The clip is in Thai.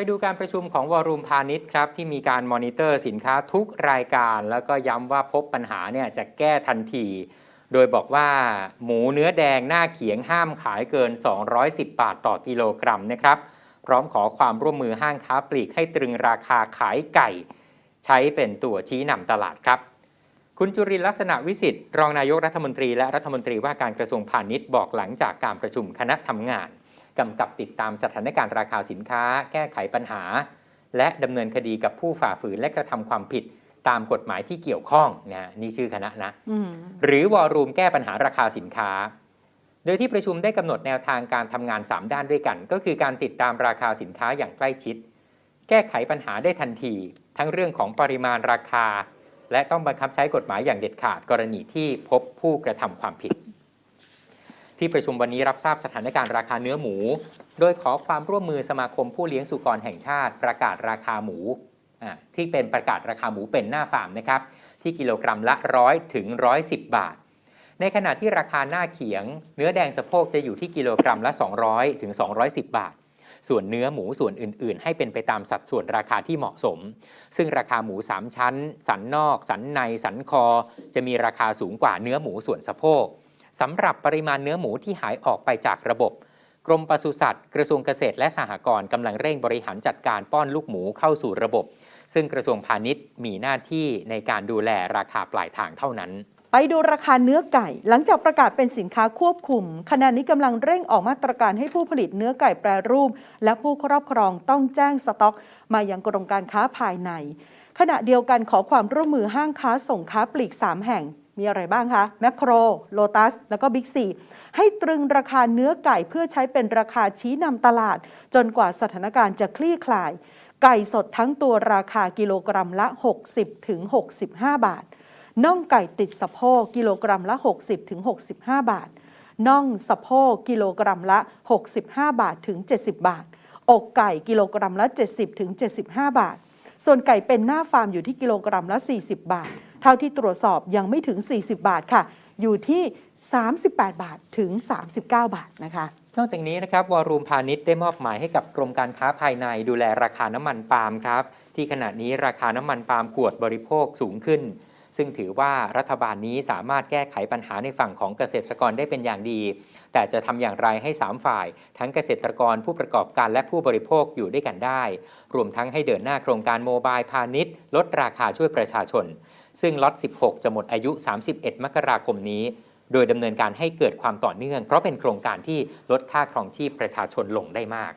ไปดูการประชุมของวอรูมพาณิชย์ครับที่มีการมอนิเตอร์สินค้าทุกรายการ แล้วก็ย้ำว่าพบปัญหาเนี่ยจะแก้ทันที โดยบอกว่าหมูเนื้อแดงหน้าเขียงห้ามขายเกิน 210 บาทต่อกิโลกรัมนะครับพร้อมขอความร่วมมือห้างค้าปลีกให้ตรึงราคาขายไก่ ใช้เป็นตัวชี้นำตลาดครับ คุณจุรินทร์ลักษณะวิสิทธิ์รองนายกรัฐมนตรีและรัฐมนตรีว่าการกระทรวงพาณิชย์บอกหลังจากการประชุมคณะทำงาน กำกับติดตามสถานการณ์ราคาสินค้า แก้ไขปัญหา และดำเนินคดีกับผู้ฝ่าฝืนและกระทำความผิดตามกฎหมายที่เกี่ยวข้องนะนี่ชื่อคณะนะอืมหรือวอรูมแก้ปัญหาราคาสินค้า โดยที่ประชุมได้กำหนดแนวทางการทำงาน 3 ด้านด้วยกัน ก็คือการติดตามราคาสินค้าอย่างใกล้ชิด แก้ไขปัญหาได้ทันที ทั้งเรื่องของปริมาณราคา และต้องบังคับใช้กฎหมายอย่างเด็ดขาดกรณีที่พบผู้กระทำความผิด ที่ประชุมวันนี้รับทราบสถานการณ์ราคาเนื้อหมู โดยขอความร่วมมือสมาคมผู้เลี้ยงสุกรแห่งชาติ ประกาศราคาหมูที่เป็นประกาศราคาหมูเป็นหน้าฟาร์มนะครับ ที่กิโลกรัมละ100ถึง110บาท ในขณะที่ราคาหน้าเขียง เนื้อแดงสะโพกจะอยู่ที่กิโลกรัมละ 200ถึง210 บาท ส่วนเนื้อหมูส่วนอื่น ๆ ให้เป็นไปตามสัดส่วนราคาที่เหมาะสม ซึ่งราคาหมู 3 ชั้น สันนอก สันใน สันคอ จะมีราคาสูงกว่าเนื้อหมูส่วนสะโพก สำหรับปริมาณเนื้อหมูที่หายออกไปจากระบบ กรมปศุสัตว์ กระทรวงเกษตรและสหกรณ์กำลังเร่งบริหารจัดการป้อนลูกหมูเข้าสู่ระบบ ซึ่งกระทรวงพาณิชย์มีหน้าที่ในการดูแลราคาปลายทางเท่านั้นไปดูราคาเนื้อไก่ หลังจากประกาศเป็นสินค้าควบคุม ขณะนี้กำลังเร่งออกมาตรการให้ผู้ผลิตเนื้อไก่แปรรูป และผู้ครอบครองต้องแจ้งสต็อก มายังกรมการค้าภายใน ขณะเดียวกันขอความร่วมมือห้างค้าส่งค้าปลีก 3 แห่ง มีอะไรบ้างคะแมคโครโลตัส แล้วก็บิ๊กซีให้ตรึงราคาเนื้อไก่เพื่อใช้เป็นราคาชี้นำตลาด จนกว่าสถานการณ์จะคลี่คลาย ไก่สดทั้งตัวราคากิโลกรัมละ 60ถึง65 บาท น่องไก่ติดสะโพกกิโลกรัมละ 60ถึง65 บาท น่องสะโพกกิโลกรัมละ 65 บาทถึง 70 บาท อกไก่กิโลกรัมละ 70ถึง75 บาท ส่วนไก่เป็นหน้าฟาร์มอยู่ที่กิโลกรัมละ 40 บาท เท่าที่ตรวจสอบยังไม่ถึง 40 บาทค่ะ อยู่ที่ 38 บาทถึง 39 บาทนะคะนอกจากนี้นะครับวอรูมพาณิชย์ได้มอบหมายให้กับกรมการค้าภายในดูแลราคาน้ำมันปาล์มครับ ที่ขณะนี้ราคาน้ำมันปาล์มขวดบริโภคสูงขึ้น ซึ่งถือว่ารัฐบาลนี้สามารถแก้ไขปัญหาในฝั่งของเกษตรกรได้เป็นอย่างดี แต่จะทำอย่างไรให้ 3 ฝ่าย ทั้งเกษตรกรผู้ประกอบการและผู้บริโภคอยู่ด้วยกันได้ รวมทั้งให้เดินหน้าโครงการโมบายพาณิชย์ ลดราคาช่วยประชาชน ซึ่งล็อต 16 จะหมดอายุ 31 มกราคมนี้ โดยดำเนินการให้เกิดความต่อเนื่อง เพราะเป็นโครงการที่ลดค่าครองชีพประชาชนลงได้มาก